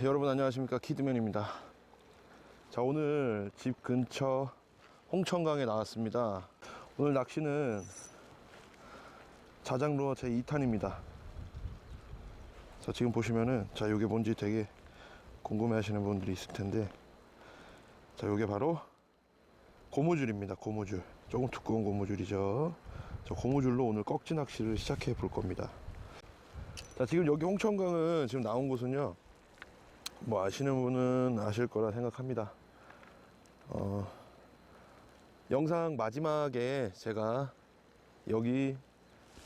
여러분 안녕하십니까? 키드맨입니다. 자 오늘 집 근처 홍천강에 나왔습니다. 오늘 낚시는 자장루어 제 2탄입니다. 자 지금 보시면은 자 요게 뭔지 되게 궁금해 하시는 분들이 있을 텐데 자 요게 바로 고무줄입니다 고무줄. 조금 두꺼운 고무줄이죠. 저 고무줄로 오늘 꺽지 낚시를 시작해 볼 겁니다. 자 지금 여기 홍천강은 지금 나온 곳은요 뭐 아시는 분은 아실 거라 생각합니다. 어, 영상 마지막에 제가 여기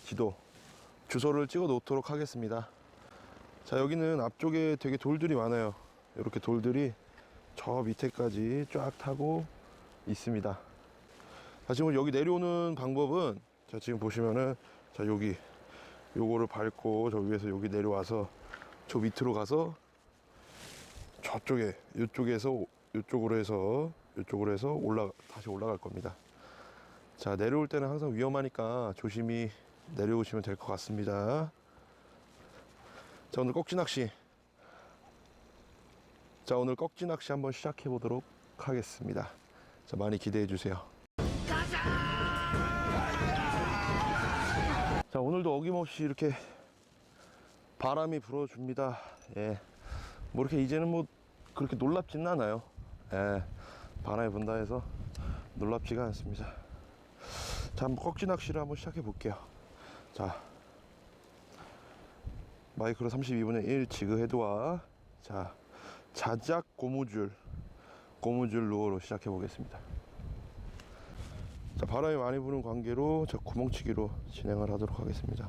지도 주소를 찍어 놓도록 하겠습니다. 자 여기는 앞쪽에 되게 돌들이 많아요. 이렇게 돌들이 저 밑에까지 쫙 타고 있습니다. 자 지금 여기 내려오는 방법은 자 지금 보시면은 자 여기 요거를 밟고 저 위에서 여기 내려와서 저 밑으로 가서 저쪽에 이쪽에서 이쪽으로 해서 이쪽으로 해서 올라 다시 올라갈 겁니다. 자 내려올 때는 항상 위험하니까 조심히 내려오시면 될 것 같습니다. 자 오늘 꺽지 낚시. 자 오늘 꺽지 낚시 한번 시작해 보도록 하겠습니다. 자 많이 기대해 주세요. 자 오늘도 어김없이 이렇게 바람이 불어줍니다. 예. 뭐 이렇게 이제는 뭐 그렇게 놀랍지는 않아요. 예, 바람이 분다 해서 놀랍지가 않습니다. 자, 한번 꺽지 낚시를 한번 시작해 볼게요. 자, 마이크로 32분의 1 지그 헤드와 자, 자작 고무줄, 고무줄 루어로 시작해 보겠습니다. 자, 바람이 많이 부는 관계로 저 구멍치기로 진행을 하도록 하겠습니다.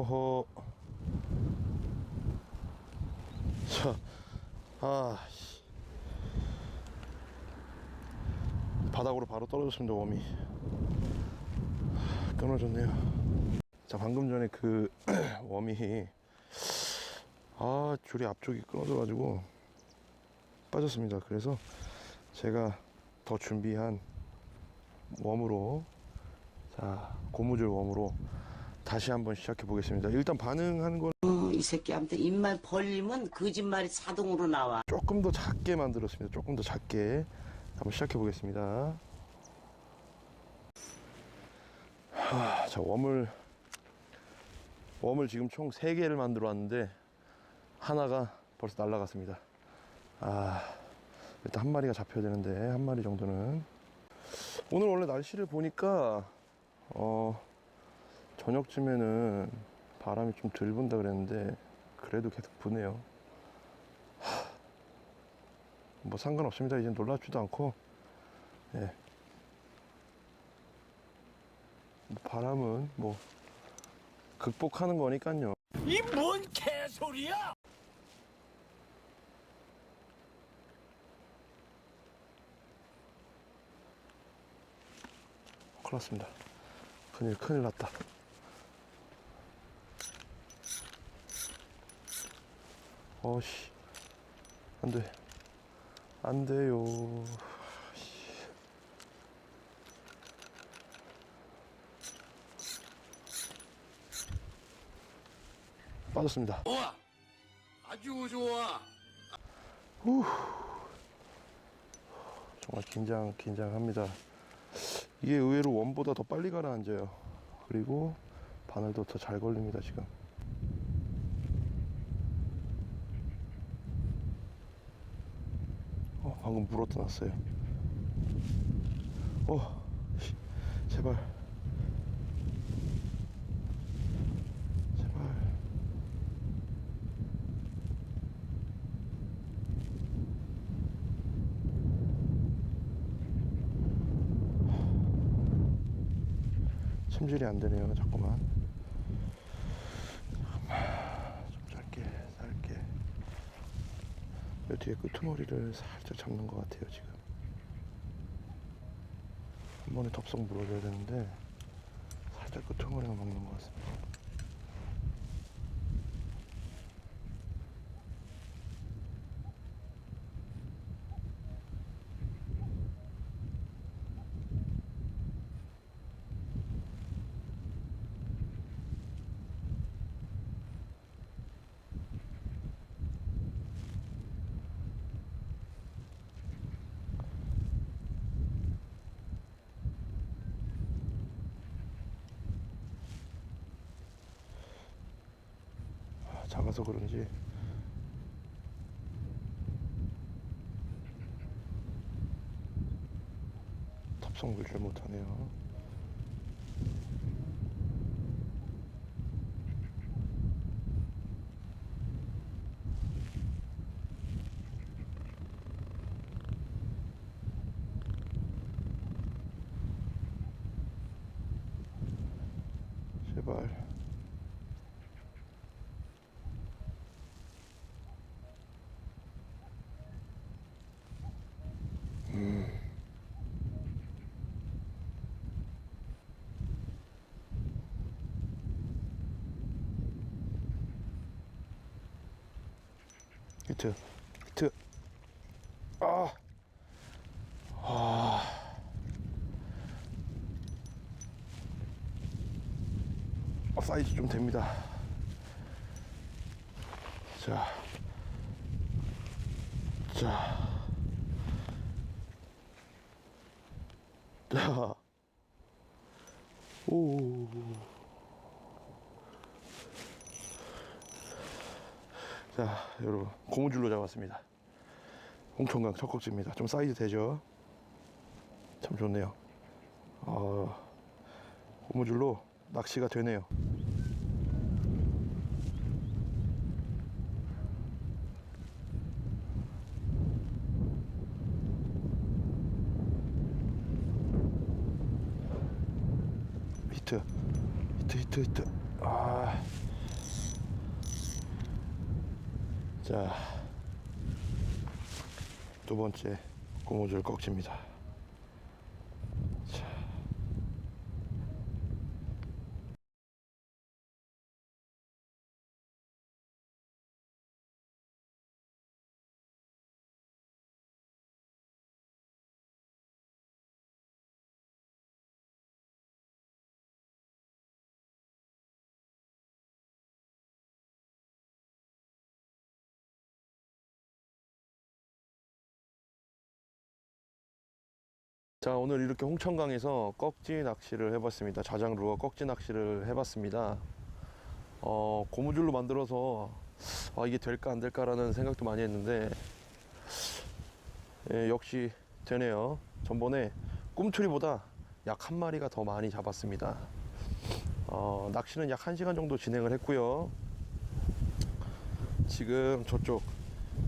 어허. 자, 아, 씨. 바닥으로 바로 떨어졌습니다, 웜이. 하, 끊어졌네요. 자, 방금 전에 그 웜이, 아, 줄이 앞쪽이 끊어져가지고 빠졌습니다. 그래서 제가 더 준비한 웜으로, 자, 고무줄 웜으로 다시 한번 시작해 보겠습니다. 일단 반응하는 건 어, 이 새끼한테 입만 벌리면 거짓말이 자동으로 나와. 조금 더 작게 만들었습니다. 조금 더 작게 한번 시작해 보겠습니다. 하, 자 웜을 웜을 지금 총 3개를 만들어 왔는데 하나가 벌써 날라갔습니다. 아 일단 한 마리가 잡혀야 되는데 한 마리 정도는 오늘 원래 날씨를 보니까 어 저녁쯤에는 바람이 좀 덜 분다 그랬는데 그래도 계속 부네요. 뭐 상관없습니다. 이제 놀랍지도 않고, 예. 뭐 바람은 뭐 극복하는 거니까요. 이 뭔 개소리야! 큰일 났습니다. 큰일, 큰일 났다. 어씨, 안 돼. 안 돼요. 씨. 빠졌습니다. 좋아! 아주 좋아! 정말 긴장, 긴장합니다. 이게 의외로 원보다 더 빨리 가라앉아요. 그리고 바늘도 더 잘 걸립니다, 지금. 방금 물어 떠났어요. 어, 씨, 제발. 제발. 침질이 안 되네요. 자꾸만. 잠깐만. 좀 짧게, 짧게. 뒤에 끄트머리를 살짝 잡는 것 같아요 지금. 한 번에 덥석 물어줘야 되는데 살짝 끄트머리가 먹는 것 같습니다 아, 작아서 그런지. 탑성 물질 못하네요 제발 히트 히트 아. 아. 어, 사이즈 좀 됩니다 자. 자. 자. 오. 자, 여러분 고무줄로 잡았습니다. 홍천강 첫 꼭지입니다. 좀 사이즈 되죠? 참 좋네요. 어, 고무줄로 낚시가 되네요. 히트, 히트, 히트, 히트. 아. 자, 두 번째 고무줄 꺽집니다. 자 오늘 이렇게 홍천강에서 꺽지 낚시를 해봤습니다. 자장 루어 꺽지 낚시를 해봤습니다. 어, 고무줄로 만들어서 아, 이게 될까 안 될까 라는 생각도 많이 했는데 예, 역시 되네요. 전번에 꿈틀이보다 약 한 마리가 더 많이 잡았습니다. 어, 낚시는 약 1시간 정도 진행을 했고요. 지금 저쪽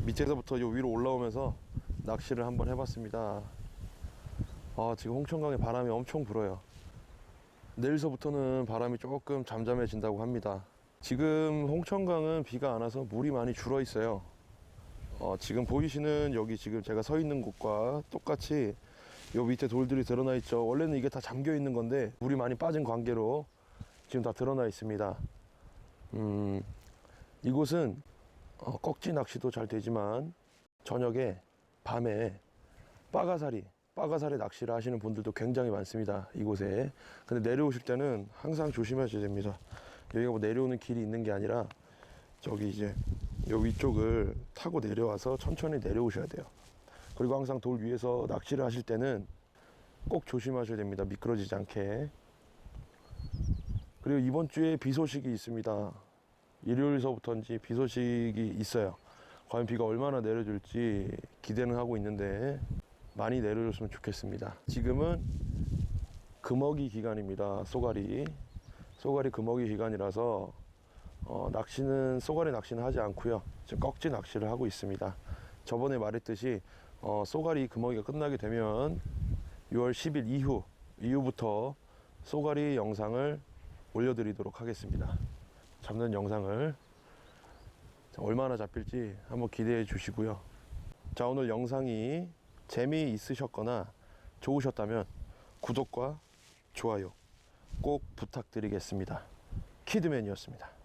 밑에서부터 요 위로 올라오면서 낚시를 한번 해봤습니다 아, 지금 홍천강에 바람이 엄청 불어요. 내일서부터는 바람이 조금 잠잠해진다고 합니다. 지금 홍천강은 비가 안 와서 물이 많이 줄어 있어요. 어, 지금 보이시는 여기 지금 제가 서 있는 곳과 똑같이 요 밑에 돌들이 드러나 있죠. 원래는 이게 다 잠겨 있는 건데 물이 많이 빠진 관계로 지금 다 드러나 있습니다. 음, 이곳은 어, 꺽지 낚시도 잘 되지만 저녁에 밤에 빠가사리 빠가사리 낚시를 하시는 분들도 굉장히 많습니다. 이곳에. 근데 내려오실 때는 항상 조심하셔야 됩니다. 여기가 뭐 내려오는 길이 있는 게 아니라 저기 이제 요 위쪽을 타고 내려와서 천천히 내려오셔야 돼요. 그리고 항상 돌 위에서 낚시를 하실 때는 꼭 조심하셔야 됩니다. 미끄러지지 않게. 그리고 이번 주에 비 소식이 있습니다. 일요일서부터인지 비 소식이 있어요. 과연 비가 얼마나 내려줄지 기대는 하고 있는데 많이 내려줬으면 좋겠습니다. 지금은 금어기 기간입니다. 쏘가리. 쏘가리 금어기 기간이라서 어, 낚시는 쏘가리 낚시는 하지 않고요. 지금 꺽지 낚시를 하고 있습니다. 저번에 말했듯이 어, 쏘가리 금어기가 끝나게 되면 6월 10일 이후 이후부터 쏘가리 영상을 올려드리도록 하겠습니다. 잡는 영상을 자, 얼마나 잡힐지 한번 기대해 주시고요. 자, 오늘 영상이 재미있으셨거나 좋으셨다면 구독과 좋아요 꼭 부탁드리겠습니다. 키드맨이었습니다.